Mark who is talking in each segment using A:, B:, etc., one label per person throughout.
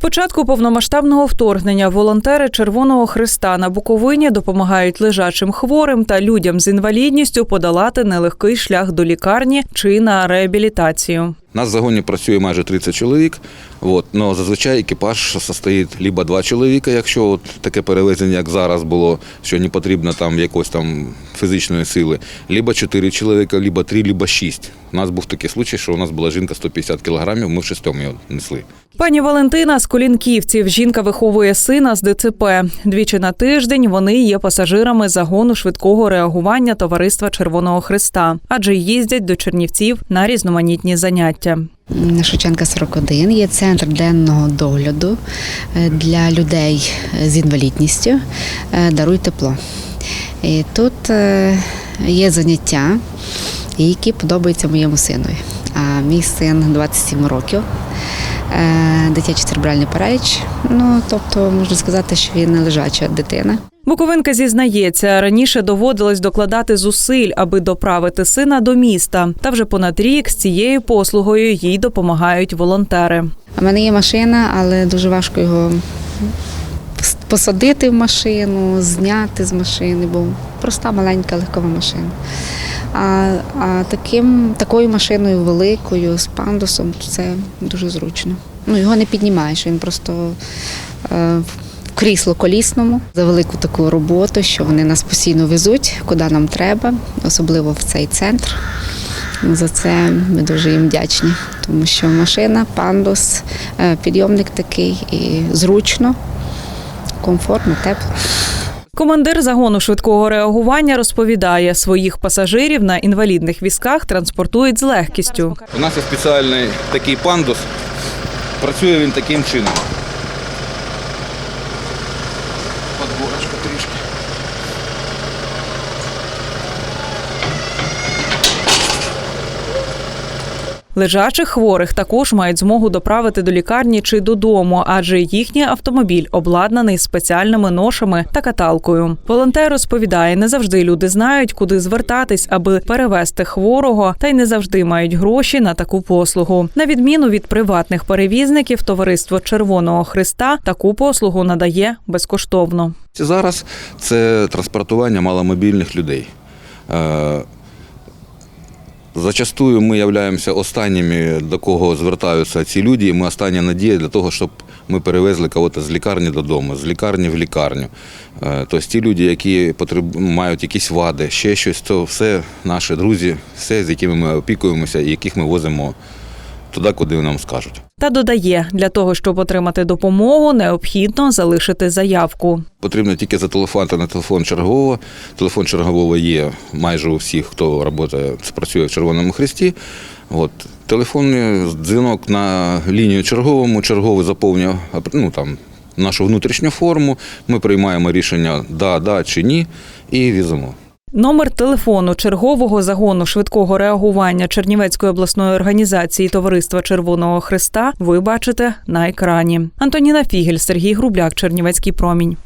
A: початку повномасштабного вторгнення волонтери Червоного Христа на Буковині допомагають лежачим хворим та людям з інвалідністю подолати нелегкий шлях до лікарні чи на реабілітацію.
B: Нас в загоні працює майже 30 чоловік. От, но зазвичай екіпаж состоїть либо два чоловіка, якщо от таке перевезення, як зараз було, що не потрібно там якоїсь там фізичної сили, либо чотири чоловіка, либо три, либо шість. У нас був такий случай, що у нас була жінка 150 кілограмів, ми в шестьом його несли.
A: Пані Валентина з Колінківців. Жінка виховує сина з ДЦП. Двічі на тиждень вони є пасажирами загону швидкого реагування товариства Червоного Христа, адже їздять до Чернівців на різноманітні заняття.
C: На Шевченка 41 є центр денного догляду е, для людей з інвалідністю. е, Даруй тепло. І тут е, є заняття, які подобаються моєму синові. А мій син 27 років, е, дитячий церебральний параліч. Ну тобто можна сказати, що він не лежача дитина.
A: Буковинка зізнається, раніше доводилось докладати зусиль, аби доправити сина до міста. Та вже понад рік з цією послугою їй допомагають волонтери.
C: У мене є машина, але дуже важко його посадити в машину, зняти з машини, бо проста маленька легкова машина. А, а таким, такою машиною великою, з пандусом, це дуже зручно. Ну, його не піднімаєш, він просто е, в крісло колісному за велику таку роботу, що вони нас постійно везуть, куди нам треба, особливо в цей центр. За це ми дуже їм вдячні, тому що машина, пандус, е, підйомник такий і зручно, комфортно, тепло.
A: Командир загону швидкого реагування розповідає, своїх пасажирів на інвалідних візках транспортують з легкістю.
B: У нас є спеціальний такий пандус. Працює він таким чином. Подборочка трішки.
A: Лежачих хворих також мають змогу доправити до лікарні чи додому, адже їхній автомобіль обладнаний спеціальними ношами та каталкою. Волонтер розповідає, не завжди люди знають, куди звертатись, аби перевезти хворого, та й не завжди мають гроші на таку послугу. На відміну від приватних перевізників, товариство Червоного Христа таку послугу надає безкоштовно.
B: Зараз це транспортування маломобільних людей. Зачастую ми являємося останніми, до кого звертаються ці люди, і ми остання надія для того, щоб ми перевезли кого-то з лікарні додому, з лікарні в лікарню. Е, Тобто ті люди, які потреб... мають якісь вади, ще щось, то все наші друзі, все, з якими ми опікуємося і яких ми возимо туди, куди нам скажуть.
A: Та додає, для того, щоб отримати допомогу, необхідно залишити заявку.
B: Потрібно тільки зателефонувати на телефон чергового. Телефон чергового є майже у всіх, хто працює, працює в Червоному Хресті. От. Телефонний дзвінок на лінію черговому, черговий заповнює ну, там, нашу внутрішню форму. Ми приймаємо рішення да, да чи ні і візимо.
A: Номер телефону чергового загону швидкого реагування Чернівецької обласної організації Товариства Червоного Христа ви бачите на екрані. Антоніна Фігель, Сергій Грубляк, Чернівецький промінь.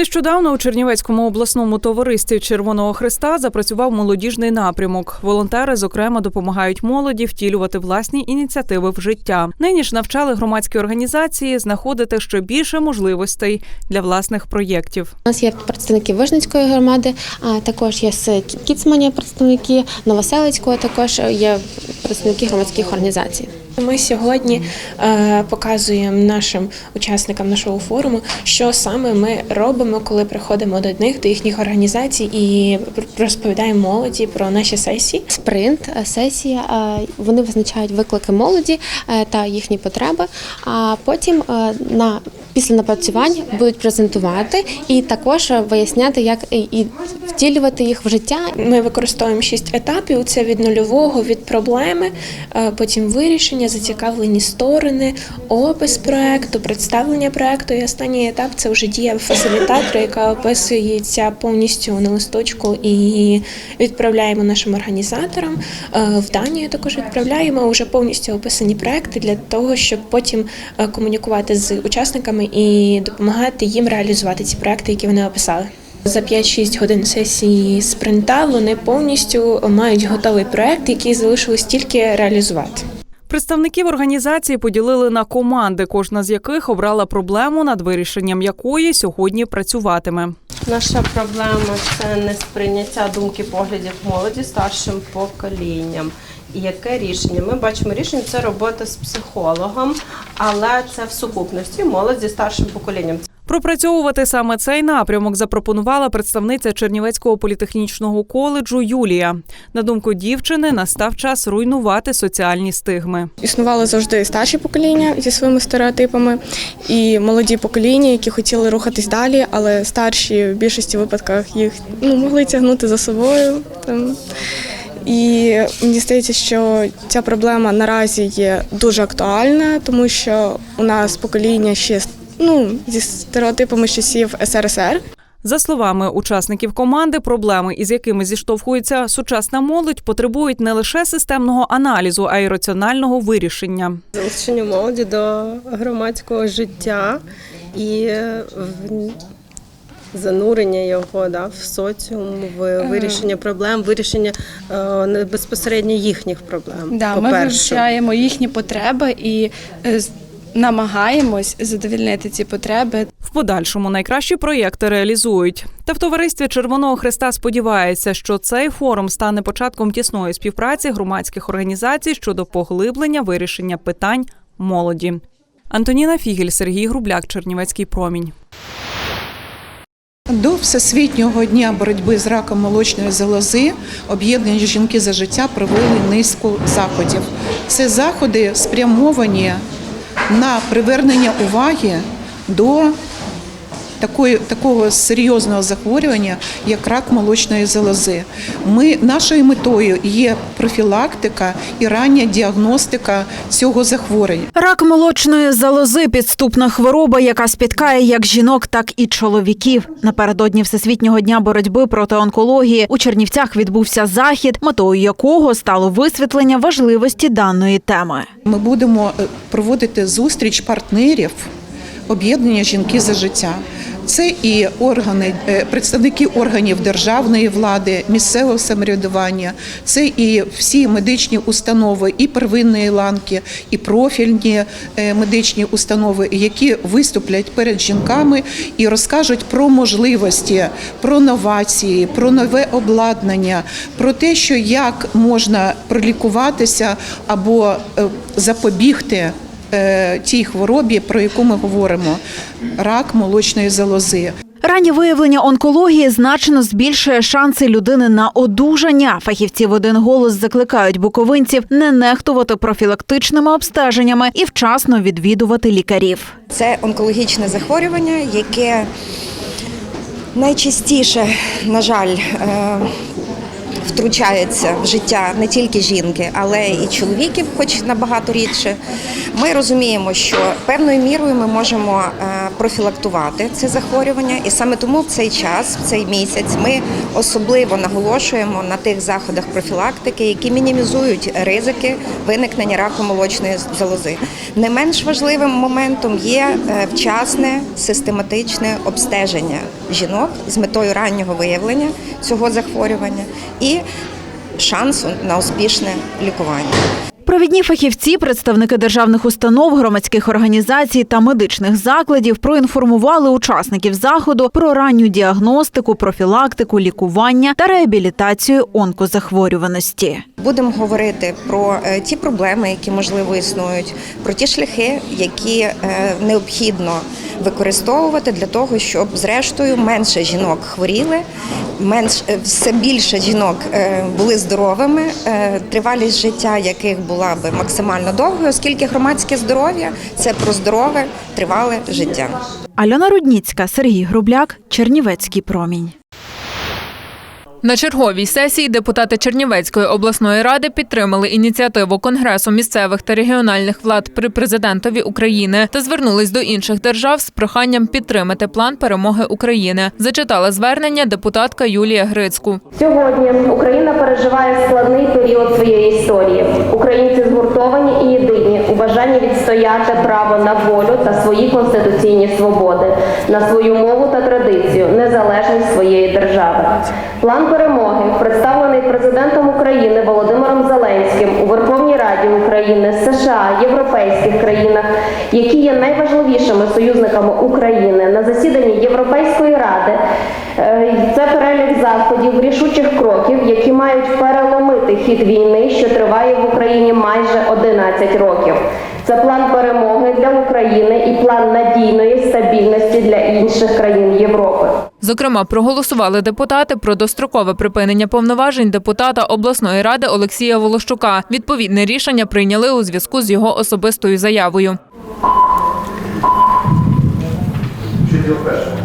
A: Нещодавно у Чернівецькому обласному товаристві Червоного Христа запрацював молодіжний напрямок. Волонтери, зокрема, допомагають молоді втілювати власні ініціативи в життя. Нині ж навчали громадські організації знаходити ще більше можливостей для власних проєктів.
D: У нас є представники Вижницької громади, а також є з Кіцмані представники Новоселицького, також є представники громадських організацій.
E: Ми сьогодні е, показуємо нашим учасникам нашого форуму, що саме ми робимо, коли приходимо до них, до їхніх організацій, і розповідаємо молоді про наші сесії.
D: Спринт, е, сесія. е, Вони визначають виклики молоді е, та їхні потреби. А потім на після напрацювань будуть презентувати і також виясняти, як і- втілювати їх в життя.
E: Ми використовуємо шість етапів: це від нульового, від проблеми, е, потім вирішення, зацікавлені сторони, опис проекту, представлення проекту. І останній етап це вже дія фасилітатора, яка описується повністю на листочку і відправляємо нашим організаторам. Е, В Данію також відправляємо вже повністю описані проекти для того, щоб потім е, комунікувати з учасниками і допомагати їм реалізувати ці проекти, які вони описали. За 5-6 годин сесії спринта вони повністю мають готовий проект, який залишилось тільки реалізувати.
A: Представників організації поділили на команди, кожна з яких обрала проблему, над вирішенням якої сьогодні працюватиме.
F: Наша проблема це несприйняття думки поглядів молоді старшим поколінням. Яке рішення? Ми бачимо рішення це робота з психологом, але це в сукупності молодь зі старшим поколінням.
A: Пропрацьовувати саме цей напрямок запропонувала представниця Чернівецького політехнічного коледжу Юлія. На думку дівчини, настав час руйнувати соціальні стигми.
G: Існували завжди старші покоління зі своїми стереотипами, і молоді покоління, які хотіли рухатись далі, але старші в більшості випадках їх ну, могли тягнути за собою. Там. І мені здається, що ця проблема наразі є дуже актуальна, тому що у нас покоління ще ну, зі стереотипами часів СРСР.
A: За словами учасників команди, проблеми, із якими зіштовхується сучасна молодь, потребують не лише системного аналізу, а й раціонального вирішення.
F: Залучення молоді до громадського життя і е, в- занурення його да, в соціум, в вирішення проблем, вирішення е, безпосередньо їхніх проблем.
H: Да, ми вивчаємо їхні потреби і е, намагаємось задовільнити ці потреби.
A: В подальшому найкращі проєкти реалізують. Та в товаристві Червоного Христа сподівається, що цей форум стане початком тісної співпраці громадських організацій щодо поглиблення вирішення питань молоді. Антоніна Фігель, Сергій Грубляк, Чернівецький промінь.
I: До Всесвітнього дня боротьби з раком молочної залози об'єднані жінки за життя провели низку заходів. Це заходи спрямовані на привернення уваги до такої, такого серйозного захворювання, як рак молочної залози. Ми, нашою метою є профілактика і рання діагностика цього захворювання.
J: Рак молочної залози підступна хвороба, яка спіткає як жінок, так і чоловіків. Напередодні Всесвітнього дня боротьби проти онкології у Чернівцях відбувся захід, метою якого стало висвітлення важливості даної теми.
I: Ми будемо е, проводити зустріч партнерів об'єднання жінки за життя. Це і органи, е, представники органів державної влади, місцевого самоврядування, це і всі медичні установи, і первинної ланки, і профільні е, медичні установи, які виступлять перед жінками і розкажуть про можливості, про новації, про нове обладнання, про те, що як можна пролікуватися або е, запобігти тій хворобі, про яку ми говоримо, рак молочної залози.
J: Раннє виявлення онкології значно збільшує шанси людини на одужання. Фахівці в один голос закликають буковинців не нехтувати профілактичними обстеженнями і вчасно відвідувати лікарів.
K: Це онкологічне захворювання, яке найчастіше, на жаль, е, втручається в життя не тільки жінки, але і чоловіків, хоч набагато рідше. Ми розуміємо, що певною мірою ми можемо е, профілактувати це захворювання, і саме тому в цей час, в цей місяць, ми особливо наголошуємо на тих заходах профілактики, які мінімізують ризики виникнення раку молочної залози. Не менш важливим моментом є е, вчасне систематичне обстеження жінок з метою раннього виявлення цього захворювання і шансу на успішне лікування.
J: Провідні фахівці, представники державних установ, громадських організацій та медичних закладів проінформували учасників заходу про ранню діагностику, профілактику, лікування та реабілітацію онкозахворюваності.
K: Будемо говорити про е, ті проблеми, які можливо існують, про ті шляхи, які е, необхідно використовувати для того, щоб зрештою менше жінок хворіли, менш е, все більше жінок були здоровими, тривалість життя яких була би максимально довгою, оскільки громадське здоров'я це про здорове тривале життя.
J: Альона Рудніцька, Сергій Грубляк, Чернівецький промінь.
L: На черговій сесії депутати Чернівецької обласної ради підтримали ініціативу Конгресу місцевих та регіональних влад при президентові України та звернулись до інших держав з проханням підтримати план перемоги України. Зачитала звернення депутатка Юлія Грицьку.
M: Сьогодні Україна переживає складний період своєї історії. Українці згуртовані і єдині у бажанні відстояти право на волю та свої конституційні свободи, на свою мову та традицію, незалежність своєї держави. План перемоги, представлений президентом України Володимиром Зеленським у Верховній Раді України, США, європейських країнах, які є найважливішими союзниками України на засіданні Європейської ради. Е, Це перелік заходів, рішучих кроків, які мають переломити хід війни, що триває в Україні майже 11 років. Це план перемоги для України і план надійної стабільності для інших країн Європи.
L: Зокрема, проголосували депутати про дострокове припинення повноважень депутата обласної ради Олексія Волощука. Відповідне рішення прийняли у зв'язку з його особистою заявою.
N: Дякую.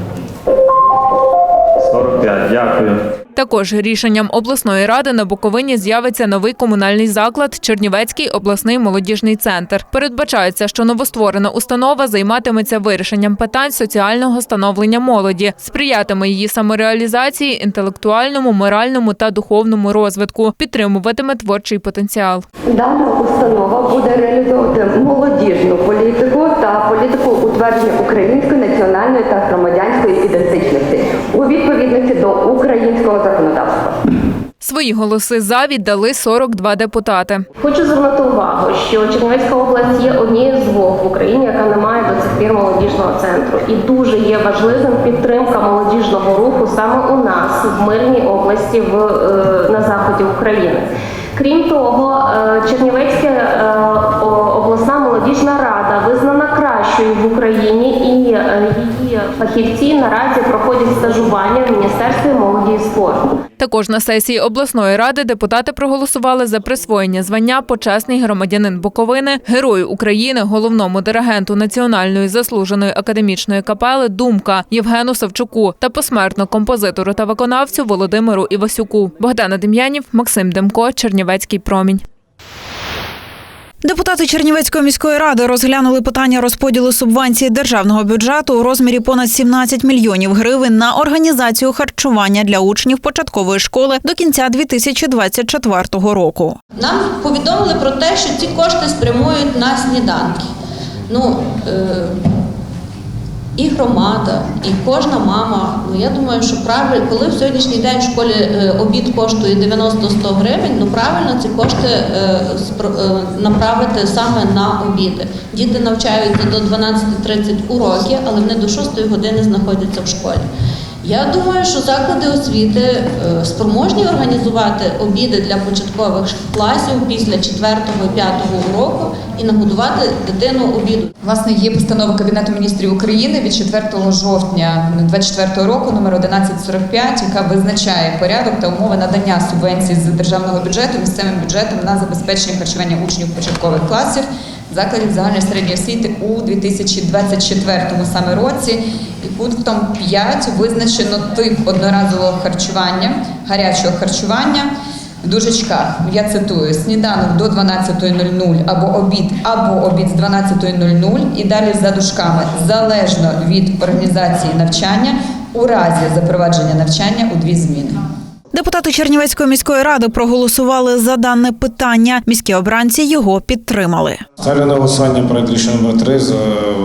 L: Також рішенням обласної ради на Буковині з'явиться новий комунальний заклад Чернівецький обласний молодіжний центр. Передбачається, що новостворена установа займатиметься вирішенням питань соціального становлення молоді, сприятиме її самореалізації, інтелектуальному, моральному та духовному розвитку, підтримуватиме творчий потенціал.
M: Дана установа буде реалізовувати молодіжну політику та політику утвердження української національної та громадянської ідентичності відповідності до українського законодавства.
L: Свої голоси за віддали 42 депутати.
M: Хочу звернути увагу, що Чернівецька область є однією з двох в Україні, яка не має до цих пір молодіжного центру, і дуже є важливим підтримка молодіжного руху саме у нас в мирній області в е, на заході України. Крім того, е, Чернівецька е, обласна молодіжна рада визнана кращою в Україні, і її фахівці наразі проходять стажування в Міністерстві молоді і спорту.
L: Також на сесії обласної ради депутати проголосували за присвоєння звання почесний громадянин Буковини, герою України, головному диригенту Національної заслуженої академічної капели Думка Євгену Савчуку та посмертно композитору та виконавцю Володимиру Івасюку. Богдана Дем'янів, Максим Демко, Чернівецький промінь.
J: Депутати Чернівецької міської ради розглянули питання розподілу субвенції державного бюджету у розмірі понад 17 мільйонів гривень на організацію харчування для учнів початкової школи до кінця 2024 року.
O: Нам повідомили про те, що ці кошти спрямують на сніданки. Ну, е, і громада, і кожна мама. Ну я думаю, що правильно, коли в сьогоднішній день в школі е, обід коштує 90-100 гривень, ну правильно ці кошти е, е, направити саме на обіди. Діти навчаються до 12.30 уроки, але вони до 6 години знаходяться в школі. Я думаю, що заклади освіти е, спроможні організувати обіди для початкових класів після 4-5 уроку і нагодувати дитину обіду.
P: Власне, є постанова Кабінету міністрів України від 4 жовтня 2024 року, номер 1145, яка визначає порядок та умови надання субвенцій з державного бюджету місцевим бюджетом на забезпечення харчування учнів початкових класів закладів загальної середньої освіти у 2024 саме році. І пунктом 5 визначено тип одноразового харчування, гарячого харчування. В дужечках я цитую сніданок до 12.00 або обід, або обід з 12.00 і далі за дужками залежно від організації навчання у разі запровадження навчання у дві зміни.
J: Депутати Чернівецької міської ради проголосували за дане питання. Міські обранці його підтримали.
N: Ставлю на голосування проект рішення номер 3 за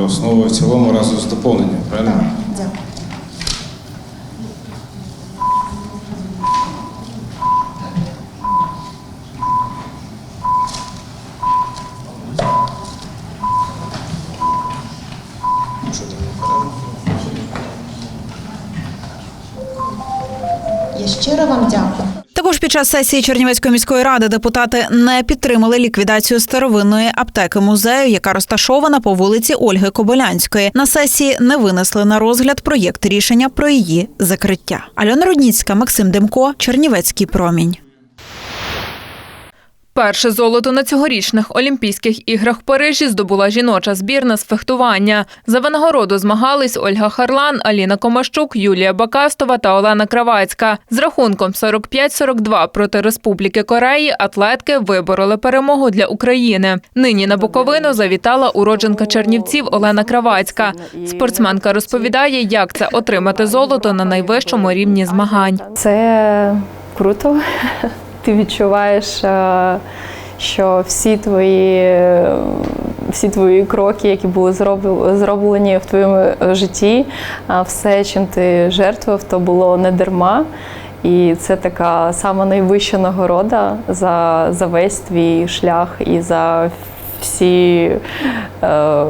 N: основу і в цілому разом з доповненням. Правильно?
O: Я щиро вам дякую.
J: Також під час сесії Чернівецької міської ради депутати не підтримали ліквідацію старовинної аптеки музею, яка розташована по вулиці Ольги Кобилянської. На сесії не винесли на розгляд проєкт рішення про її закриття. Альона Рудніцька, Максим Демко, Чернівецький промінь.
L: Перше золото на цьогорічних Олімпійських іграх в Парижі здобула жіноча збірна з фехтування. За винагороду змагались Ольга Харлан, Аліна Комащук, Юлія Бакастова та Олена Кравацька. З рахунком 45-42 проти Республіки Кореї атлетки вибороли перемогу для України. Нині на Буковину завітала уродженка Чернівців Олена Кравацька. Спортсменка розповідає, як це отримати золото на найвищому рівні змагань.
Q: Це круто. Ти відчуваєш, е, що всі твої, всі твої кроки, які були зроблені в твоєму житті, все, чим ти жертвував, то було не дарма. І це така сама найвища нагорода за, за весь твій шлях і за всі е,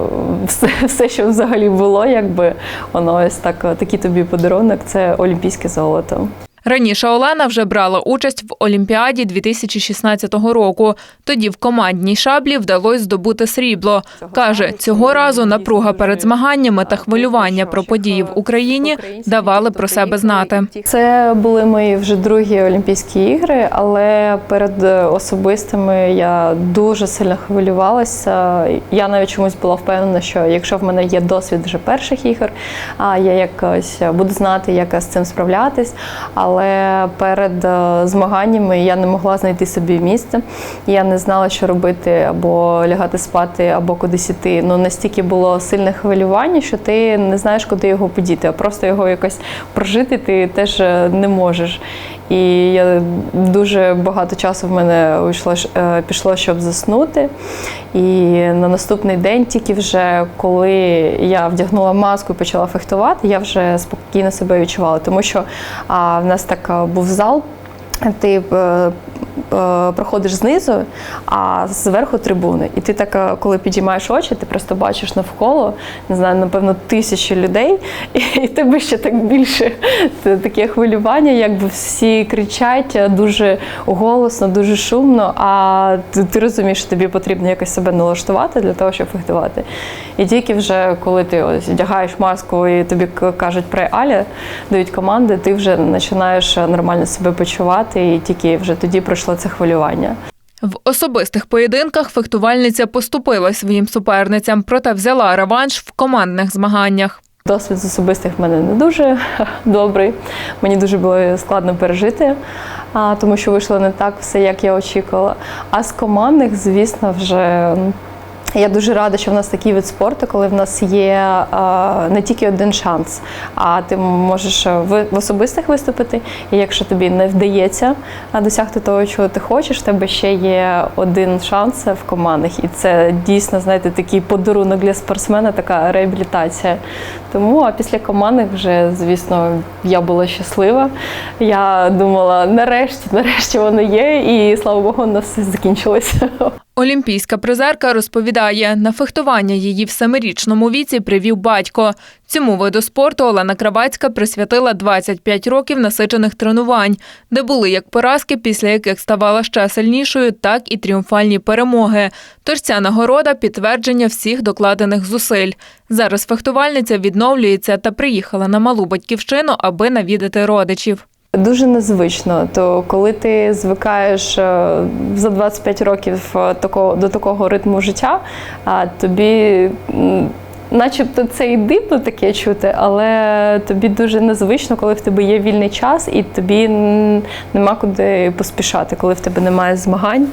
Q: все, все, що взагалі було, якби воно ось так, такий тобі подарунок це олімпійське золото.
L: Раніше Олена вже брала участь в Олімпіаді 2016 року. Тоді в командній шаблі вдалося здобути срібло. Каже, цього разу напруга перед змаганнями та хвилювання про події в Україні давали про себе знати.
Q: Це були мої вже другі Олімпійські ігри, але перед особистими я дуже сильно хвилювалася. Я навіть чомусь була впевнена, що якщо в мене є досвід вже перших ігор, а я якось буду знати, як з цим справлятись. Але перед е, змаганнями я не могла знайти собі місце. Я не знала, що робити, або лягати спати, або кудись іти. Ну настільки було сильне хвилювання, що ти не знаєш, куди його подіти, а просто його якось прожити ти теж е, не можеш. І я дуже багато часу в мене вийшло, е, пішло, щоб заснути. І на наступний день, тільки вже коли я вдягнула маску і почала фехтувати, я вже спокійно себе відчувала, тому що а, в нас так а, був зал. Ти е, е, проходиш знизу, а зверху трибуни. І ти так, е, коли підіймаєш очі, ти просто бачиш навколо, не знаю, напевно, тисячі людей, і тебе ще так більше Це таке хвилювання, якби всі кричать е, дуже голосно, дуже шумно, а ти, ти розумієш, що тобі потрібно якось себе налаштувати для того, щоб фехтувати. І тільки вже коли ти ось вдягаєш маску і тобі кажуть про Аля, дають команди, ти вже починаєш нормально себе почувати, і тільки вже тоді пройшло це хвилювання.
L: В особистих поєдинках фехтувальниця поступила своїм суперницям, проте взяла реванш в командних змаганнях.
Q: Досвід з особистих в мене не дуже добрий. Мені дуже було складно пережити, тому що вийшло не так все, як я очікувала. А з командних, звісно, вже. Я дуже рада, що в нас такий вид спорту, коли в нас є не тільки один шанс, а ти можеш в, в особистих виступити. І якщо тобі не вдається досягти того, чого ти хочеш, в тебе ще є один шанс в командних. І це дійсно, знаєте, такий подарунок для спортсмена, така реабілітація. Тому а після командних вже, звісно, я була щаслива. Я думала, нарешті, нарешті воно є, і слава Богу, у нас все закінчилося.
L: Олімпійська призерка розповідає, на фехтування її в семирічному віці привів батько. Цьому виду спорту Олена Кравацька присвятила 25 років насичених тренувань, де були як поразки, після яких ставала ще сильнішою, так і тріумфальні перемоги. Тож ця нагорода підтвердження всіх докладених зусиль. Зараз фехтувальниця відновлюється та приїхала на малу батьківщину, аби навідати родичів.
Q: Дуже незвично. То коли ти звикаєш е, за 25 років е, до такого ритму життя, тобі. Начебто це і дивно таке чути, але тобі дуже незвично, коли в тебе є вільний час, і тобі нема куди поспішати, коли в тебе немає змагань,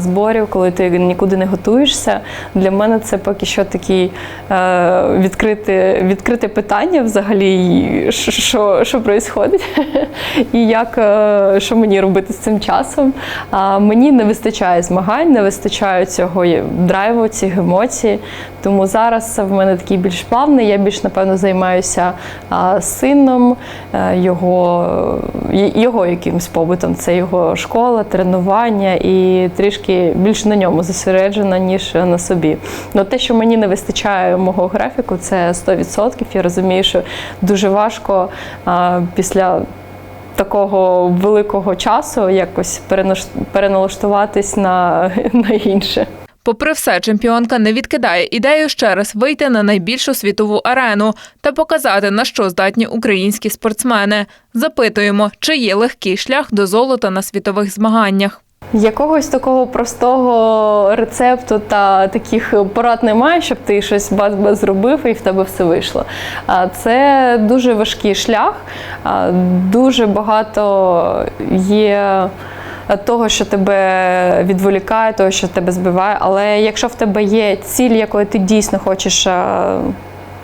Q: зборів, коли ти нікуди не готуєшся. Для мене це поки що такі е, відкрите, відкрите питання взагалі, що, що, що відбувається, і як, е, що мені робити з цим часом. Мені не вистачає змагань, не вистачає цього драйву, цих емоцій. Тому зараз в мене такий більш плавний. Я більш напевно займаюся сином, е, його, його якимсь побутом. Це його школа, тренування і трішки більше на ньому зосереджена, ніж на собі. Ну те, що мені не вистачає мого графіку, це 100%. Я розумію, що дуже важко після. Такого великого часу якось переналаштуватись на, на інше.
L: Попри все, чемпіонка не відкидає ідею ще раз вийти на найбільшу світову арену та показати, на що здатні українські спортсмени. Запитуємо, чи є легкий шлях до золота на світових змаганнях.
Q: Якогось такого простого рецепту та таких порад немає, щоб ти щось зробив і в тебе все вийшло. А Це дуже важкий шлях, дуже багато є. Того, що тебе відволікає, того, що тебе збиває. Але якщо в тебе є ціль, якої ти дійсно хочеш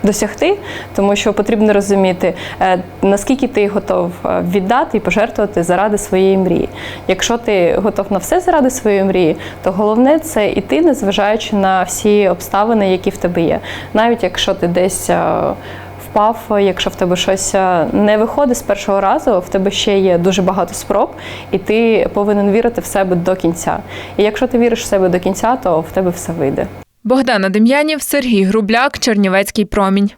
Q: досягти, тому що потрібно розуміти, е, наскільки ти готов е, віддати і пожертвувати заради своєї мрії. Якщо ти готов на все заради своєї мрії, то головне це іти, незважаючи на всі обставини, які в тебе є. Навіть якщо ти десь е, впав, якщо в тебе щось е, не виходить з першого разу, в тебе ще є дуже багато спроб, і ти повинен вірити в себе до кінця. І якщо ти віриш в себе до кінця, то в тебе все вийде.
L: Богдана Дем'янів, Сергій Грубляк, Чернівецький промінь.